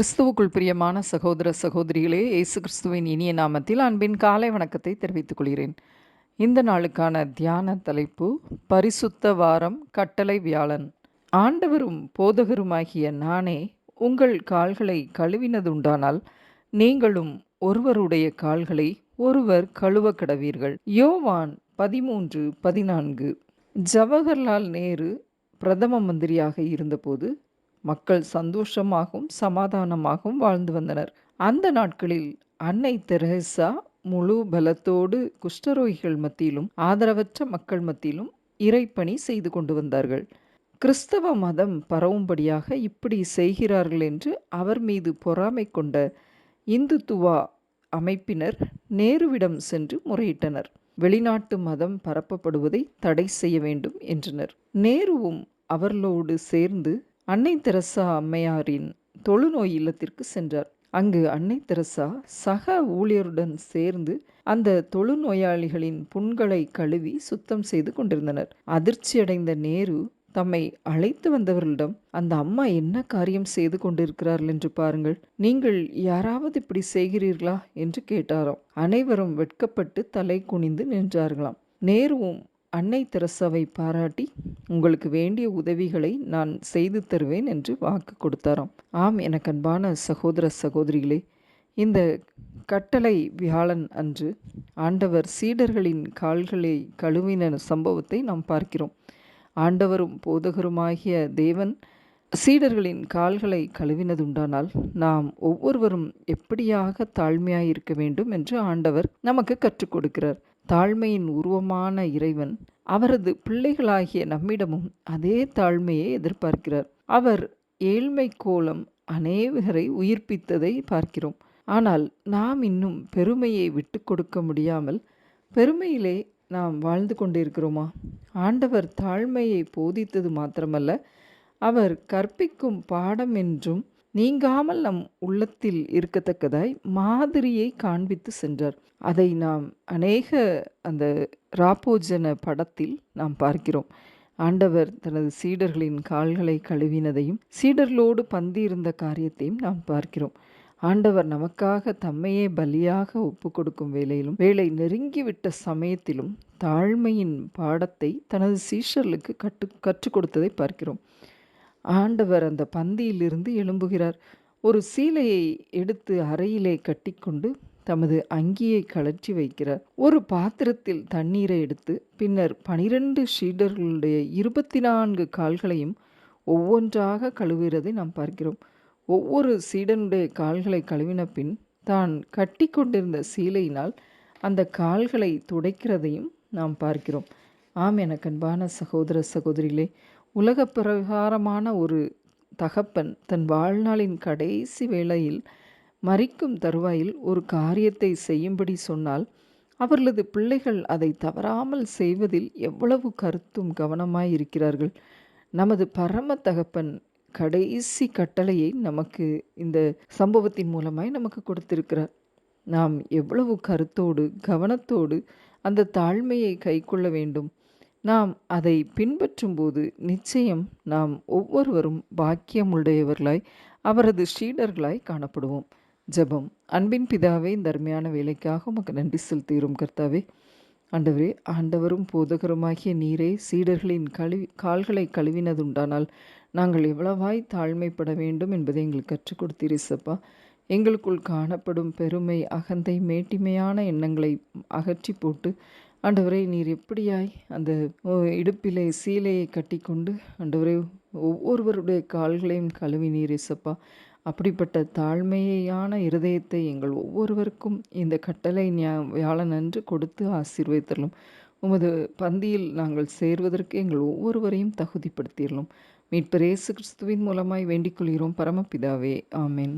கிறிஸ்துவுக்குள் பிரியமான சகோதர சகோதரிகளே இயேசு கிறிஸ்துவின் இனிய நாமத்தில் அன்பின் காலை வணக்கத்தை தெரிவித்துக் கொள்கிறேன். இந்த நாளுக்கான தியான தலைப்பு பரிசுத்த வாரம் கட்டளை வியாழன். ஆண்டவரும் போதகருமாகிய நானே உங்கள் கால்களை கழுவினதுண்டானால் நீங்களும் ஒருவருடைய கால்களை ஒருவர் கழுவ கடவீர்கள். யோவான் பதிமூன்று பதினான்கு. ஜவஹர்லால் நேரு பிரதம மந்திரியாக இருந்தபோது மக்கள் சந்தோஷமாகவும் சமாதானமாகவும் வாழ்ந்து வந்தனர். அந்த நாட்களில் அன்னை தெரேசா முழு பலத்தோடு குஷ்டரோகிகள் மத்தியிலும் ஆதரவற்ற மக்கள் மத்தியிலும் இறைப்பணி செய்து கொண்டு வந்தார்கள். கிறிஸ்தவ மதம் பரவும்படியாக இப்படி செய்கிறார்கள் என்று அவர் மீது பொறாமை கொண்ட இந்துத்துவா அமைப்பினர் நேருவிடம் சென்று முறையிட்டனர். வெளிநாட்டு மதம் பரப்பப்படுவதை தடை செய்ய வேண்டும் என்றனர். நேருவும் அவர்களோடு சேர்ந்து அன்னை தெரசா அம்மையாரின் தொழுநோய் இல்லத்திற்கு சென்றார். அங்கு அன்னை தெரசா சக ஊழியருடன் சேர்ந்து அந்த தொழுநோயாளிகளின் புண்களை கழுவி சுத்தம் செய்து கொண்டிருந்தனர். அதிர்ச்சியடைந்த நேரு தம்மை அழைத்து வந்தவர்களிடம் அந்த அம்மா என்ன காரியம் செய்து கொண்டிருக்கிறார்கள் என்று பாருங்கள். நீங்கள் யாராவது இப்படி செய்கிறீர்களா? என்று கேட்டாராம். அனைவரும் வெட்கப்பட்டு தலை குனிந்து நின்றார்களாம். நேருவும் அன்னை தெரசாவை பாராட்டி உங்களுக்கு வேண்டிய உதவிகளை நான் செய்து தருவேன் என்று வாக்கு கொடுத்தாராம். ஆம் எனக்கு அன்பான சகோதர சகோதரிகளே இந்த கட்டளை வியாழன் அன்று ஆண்டவர் சீடர்களின் கால்களை கழுவின சம்பவத்தை நாம் பார்க்கிறோம். ஆண்டவரும் போதகருமாகிய தேவன் சீடர்களின் கால்களை கழுவினதுண்டானால் நாம் ஒவ்வொருவரும் எப்படியாக தாழ்மையாயிருக்க வேண்டும் என்று ஆண்டவர் நமக்கு கற்றுக் கொடுக்கிறார். தாழ்மையின் உருவமான இறைவன் அவரது பிள்ளைகளாகிய நம்மிடமும் அதே தாழ்மையை எதிர்பார்க்கிறார். அவர் ஏழ்மை கோலம் அநேகரை உயிர்ப்பித்ததை பார்க்கிறோம். ஆனால் நாம் இன்னும் பெருமையை விட்டு கொடுக்க முடியாமல் பெருமையிலே நாம் வாழ்ந்து கொண்டிருக்கிறோமா? ஆண்டவர் தாழ்மையை போதித்தது மாத்திரமல்ல அவர் கற்பிக்கும் பாடம் என்றும் நீங்காமல் நம் உள்ளத்தில் இருக்கத்தக்கதாய் மாதிரியை காண்பித்து சென்றார். அதை நாம் அநேக அந்த ராப்போஜன படத்தில் நாம் பார்க்கிறோம். ஆண்டவர் தனது சீடர்களின் கால்களை கழுவினதையும் சீடர்களோடு பந்தி இருந்த காரியத்தையும் நாம் பார்க்கிறோம். ஆண்டவர் நமக்காக தம்மையே பலியாக ஒப்பு கொடுக்கும் வேலையிலும் வேலை நெருங்கிவிட்ட சமயத்திலும் தாழ்மையின் பாடத்தை தனது சீஷர்களுக்கு கற்று கற்றுக் கொடுத்ததை பார்க்கிறோம். ஆண்டவர் அந்த பந்தியிலிருந்து எழும்புகிறார். ஒரு சீலையை எடுத்து அறையிலே கட்டிக்கொண்டு தமது அங்கியை கழற்றி வைக்கிறார். ஒரு பாத்திரத்தில் தண்ணீரை எடுத்து பின்னர் பனிரெண்டு ஷீடர்களுடைய இருபத்தி நான்கு கால்களையும் ஒவ்வொன்றாக கழுவுகிறதை நாம் பார்க்கிறோம். ஒவ்வொரு சீடனுடைய கால்களை கழுவின பின் தான் கட்டி கொண்டிருந்த சீலையினால் அந்த கால்களை துடைக்கிறதையும் நாம் பார்க்கிறோம். ஆம் எனக்கு அன்பான சகோதர சகோதரிகளே. உலக பிரகாரமான ஒரு தகப்பன் தன் வாழ்நாளின் கடைசி வேளையில் மறிக்கும் தருவாயில் ஒரு காரியத்தை செய்யும்படி சொன்னால் அவர்களது பிள்ளைகள் அதை தவறாமல் செய்வதில் எவ்வளவு கருத்தும் கவனமாய் இருக்கிறார்கள் நமது பரம தகப்பன் கடைசி கட்டளையை நமக்கு இந்த சம்பவத்தின் மூலமாய் நமக்கு கொடுத்திருக்கிறார். நாம் எவ்வளவு கருத்தோடு கவனத்தோடு அந்த தாழ்மையை கைக்கொள்ள வேண்டும். நாம் அதை பின்பற்றும்போது நிச்சயம் நாம் ஒவ்வொருவரும் பாக்கியமுடையவர்களாய் அவரது ஸ்ரீடர்களாய் காணப்படுவோம். ஜெபம். அன்பின் பிதாவே இந்த அருமையான வேலைக்காக உமக்கு நன்றி செலுத்துகிறோம் கர்த்தாவே. ஆண்டவரே ஆண்டவரும் போதகருமாகிய நீரே சீடர்களின் கழுவி கால்களை கழுவினதுண்டானால் நாங்கள் எவ்வளவாய் தாழ்மைப்பட வேண்டும் என்பதை எங்களுக்கு கற்றுக் கொடுத்தீரிசப்பா எங்களுக்குள் காணப்படும் பெருமை அகந்தை மேட்டிமையான எண்ணங்களை அகற்றி போட்டு ஆண்டவரை நீர் எப்படியாய் அந்த இடுப்பிலே சீலையை கட்டிக்கொண்டு ஆண்டவரை ஒவ்வொருவருடைய கால்களையும் கழுவி நீர் இசப்பா. அப்படிப்பட்ட தாழ்மையான இருதயத்தை எங்கள் ஒவ்வொருவருக்கும் இந்த கட்டளை ஞா வியாழனன்று கொடுத்து ஆசீர்வதித்தரலும். உமது பந்தியில் நாங்கள் சேர்வதற்கு எங்கள் ஒவ்வொருவரையும் தகுதிப்படுத்திடலும் மீட்பர் இயேசு கிறிஸ்துவின் மூலமாய் வேண்டிக் கொள்கிறோம். பரமபிதாவே ஆமேன்.